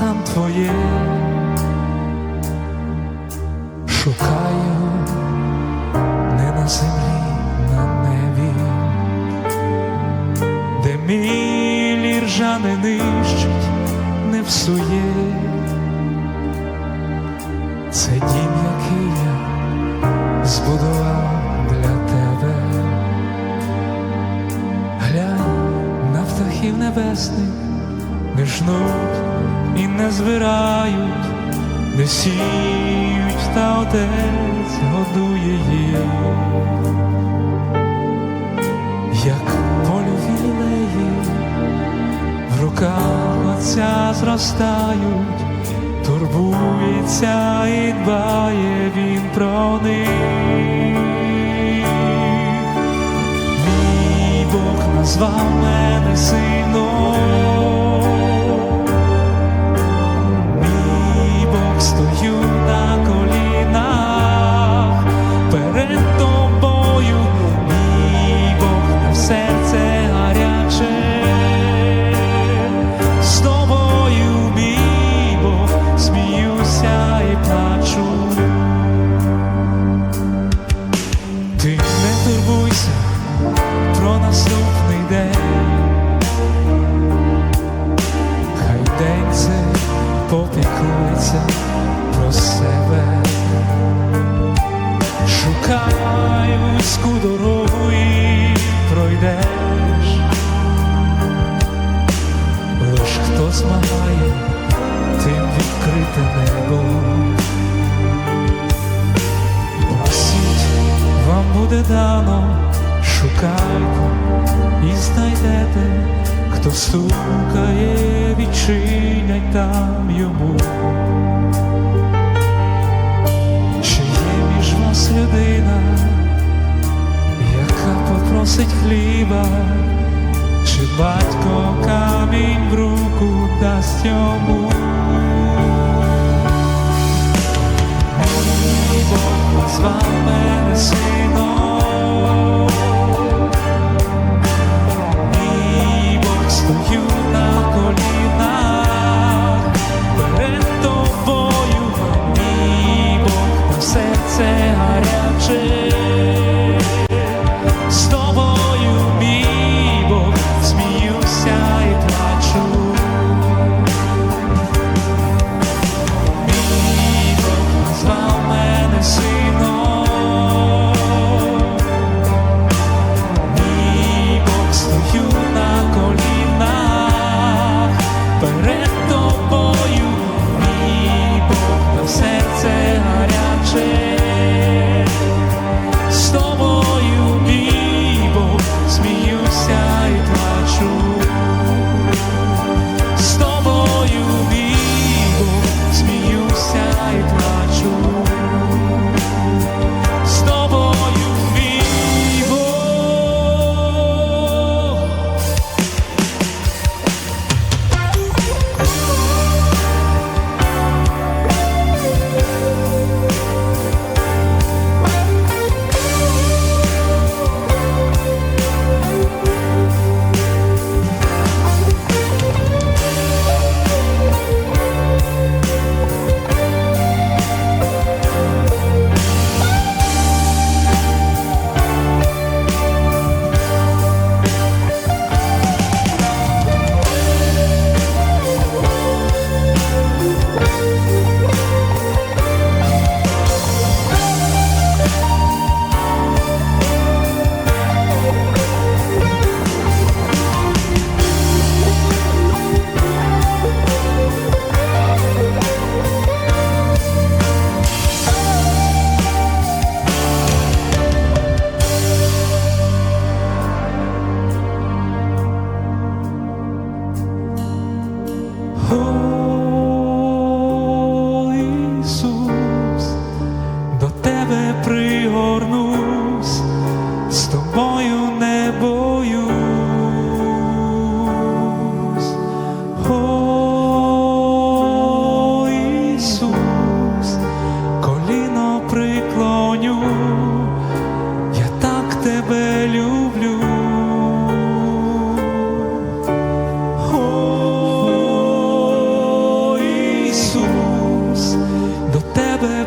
там твоє, шукаю не на землі, на небі, де милі ржа не нищить, не псує. Це дім, який я збудував для тебе. Глянь на птахів небесних, не жнуть і не збирають, не сіють, та отець годує їх, як полю вілеї, в руках отця зростають, турбується і дбає він про них. Назвав мене сином. Шукай вузьку дорогу і пройдеш, лиш хто змагає, тим відкрите небо. Просіть, вам буде дано, шукайте і знайдете, хто стукає, відчинять там йому. Вас людина, яка попросить хліба, чи батько камінь в руку дасть йому? Мій Бог назвав мене сином.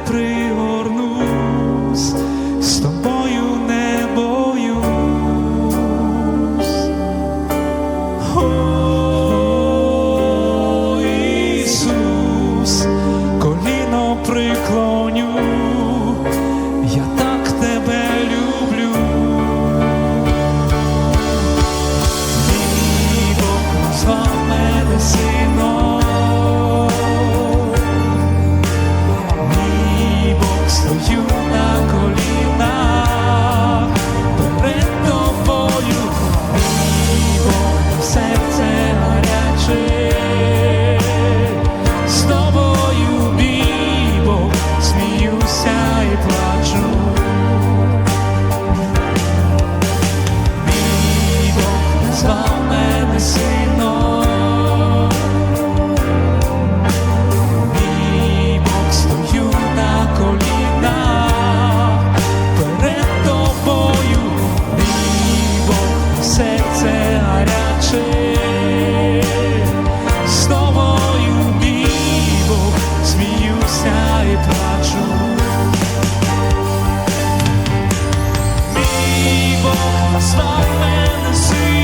sempre Smiling the sea.